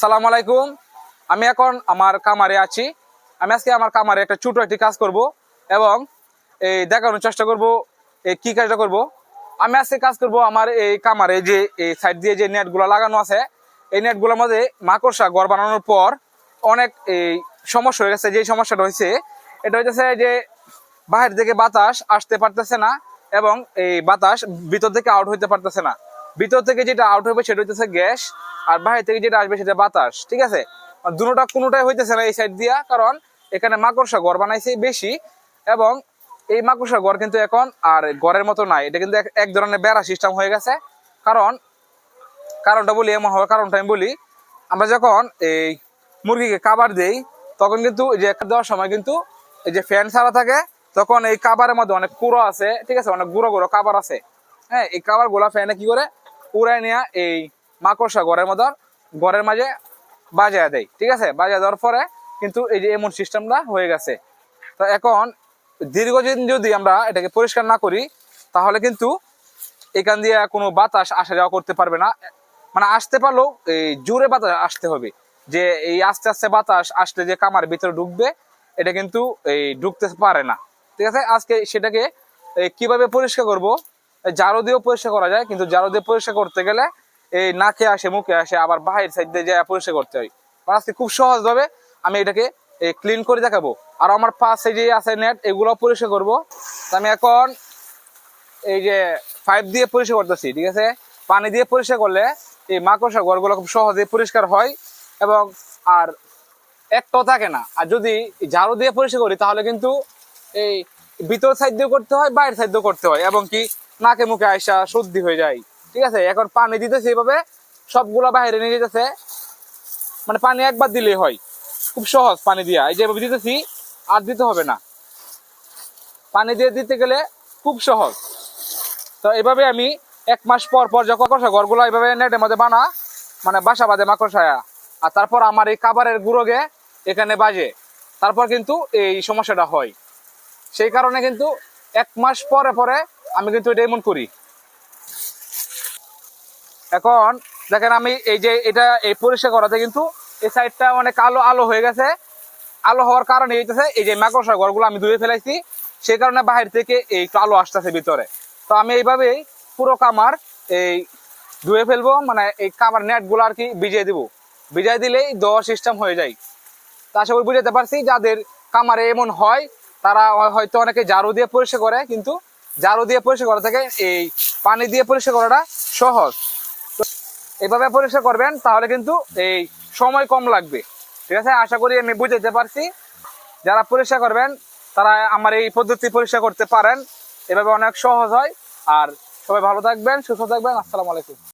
সালাম আলাইকুম। আমি এখন আমার কামারে আছি। আমি আজকে আমার কামারে একটা ছোট একটি কাজ করব এবং এই দেখানোর চেষ্টা করব, এই কি কাজটা করব। আমি আজকে কাজ করব আমার এই কামারে যে এই সাইড দিয়ে যে নেটগুলো লাগানো আছে, এই নেটগুলোর মধ্যে মাকড়সা ঘর বানানোর পর অনেক এই সমস্যা হয়ে গেছে। যে সমস্যাটা হয়েছে, এটা হইতেছে যে বাহির থেকে বাতাস আসতে পারতেছে না এবং এই বাতাস ভিতর থেকে আউট হইতে পারতেছে না। ভিতর থেকে যেটা আউট হবে সেটা হইতেছে গ্যাস, আর বাইরে থেকে যেটা আসবে সেটা বাতাস, ঠিক আছে? দুটোটা কোনোটাই হইতেছে না এই সাইড দিয়া, কারণ এখানে মাকড়সা ঘর বানাইছে বেশি, এবং এই মাকড়সা ঘর কিন্তু এখন আর ঘরের মতো নাই। এটা কিন্তু এক- ধরনের বেড়া সিস্টেম হয়ে গেছে। কারণ, কারণটা বলি, এমন হওয়ার কারণটা আমি বলি, আমরা যখন এই মুরগিকে খাবার দেই, তখন কিন্তু এই যে একটা দেওয়ার সময় কিন্তু এই যে ফ্যান ছাড়া থাকে, তখন এই কাবারের মধ্যে অনেক কুড়ো আছে, ঠিক আছে? অনেক গুঁড়ো গুঁড়ো কাবার আছে। হ্যাঁ এই কাবার গোলা ফ্যানে কি করে? উড়াই নিয়ে এই মাকড়সা ঘরের মধ্যে ঘরের মাঝে বাজায় দেয়, ঠিক আছে? বাজায় দেওয়ার পরে কিন্তু এই যে এমন সিস্টেমটা হয়ে গেছে। তো এখন দীর্ঘদিন যদি আমরা এটাকে পরিষ্কার না করি, তাহলে কিন্তু এখান দিয়ে কোনো বাতাস আসা যাওয়া করতে পারবে না। মানে আসতে পারলেও এই জোরে বাতাস আসতে হবে। যে এই আস্তে আস্তে বাতাস আসলে যে কামার ভিতরে ঢুকবে, এটা কিন্তু এই ঢুকতে পারে না। ঠিক আছে? আজকে সেটাকে কীভাবে পরিষ্কার করব? জারো দিয়েও পরিষ্কার করা যায়, কিন্তু জারো দিয়ে পরিষ্কার করতে গেলে এই নাকে আসে, মুখে আসে, আবার বাহির সাইড দিয়ে যায়, পরিষ্কার করতে হয়। আর আজকে খুব সহজ ভাবে আমি এটাকে ক্লিন করে দেখাবো। আর আমার পাশে যে আছে নেট এগুলো পরিষ্কার করব। আমি এখন এই যে পাইপ দিয়ে পরিষ্কার করতেছি, ঠিক আছে? পানি দিয়ে পরিষ্কার করলে এই মাকড়সা ঘরগুলো খুব সহজে পরিষ্কার হয় এবং আর একটাও থাকে না। আর যদি ঝাড়ু দিয়ে পরিষ্কার করি, তাহলে কিন্তু এই ভিতর সাইড দিয়ে করতে হয়, বাইরের সাইড দিয়ে করতে হয়। এবং কি নাকে মুখে আইসা সর্দি হয়ে যায়। ঠিক আছে? এখন পানি দিতেছে এইভাবে, সবগুলা বাইরে নিয়ে যেতেছে মানে পানি একবার দিলেই হয়। খুব সহজ পানি দিয়া। এই যেভাবে দিতেছি, আর দিতে হবে না। পানি দিয়ে দিতে গেলে খুব সহজ। তো এভাবে আমি এক মাস পর পর যখন মাকড়সা ঘরগুলো এইভাবে নেটের মধ্যে বানা মানে বাসা বাঁধে মাকড়সায়া। আর তারপর আমার এই কাবারের গুঁড়োগে এখানে বাজে। তারপর কিন্তু এই সমস্যাটা হয়। সেই কারণে কিন্তু এক মাস পরে পরে আমি কিন্তু এটা এমন করি। এখন দেখেন আমি এই যে এটা এই পরিষ্কার করাতে কিন্তু এই সাইডটা অনেক আলো আলো হয়ে গেছে। আলো হওয়ার কারণে এইটাছে এই যে মাকড়সা ঘরগুলো আমি ধুয়ে ফেলাইছি সেই কারণে বাহির থেকে এই আলো আসতেছে ভিতরে। তো আমি এইভাবেই পুরো কামার এই ধুয়ে ফেলব মানে এই কামার নেটগুলো আর কি ভিজিয়ে দিব। ভিজিয়ে দিলেই দেওয়া সিস্টেম হয়ে যায়। তা আশা বুঝাতে পারছি, যাদের কামারে এমন হয়, তারা হয়তো অনেকে জারু দিয়ে পরিষ্কার করে, কিন্তু জারু দিয়ে পরিষ্কার করা থাকে, এই পানি দিয়ে পরিষ্কার করাটা সহজ। তো এভাবে পরিষ্কার করবেন, তাহলে কিন্তু এই সময় কম লাগবে। ঠিক আছে? আশা করি আমি বুঝাতে পারছি। যারা পরিষ্কার করবেন, তারা আমার এই পদ্ধতি পরিষ্কার করতে পারেন। এভাবে অনেক সহজ হয়। আর সবাই ভালো থাকবেন, সুস্থ থাকবেন। আসসালামু আলাইকুম।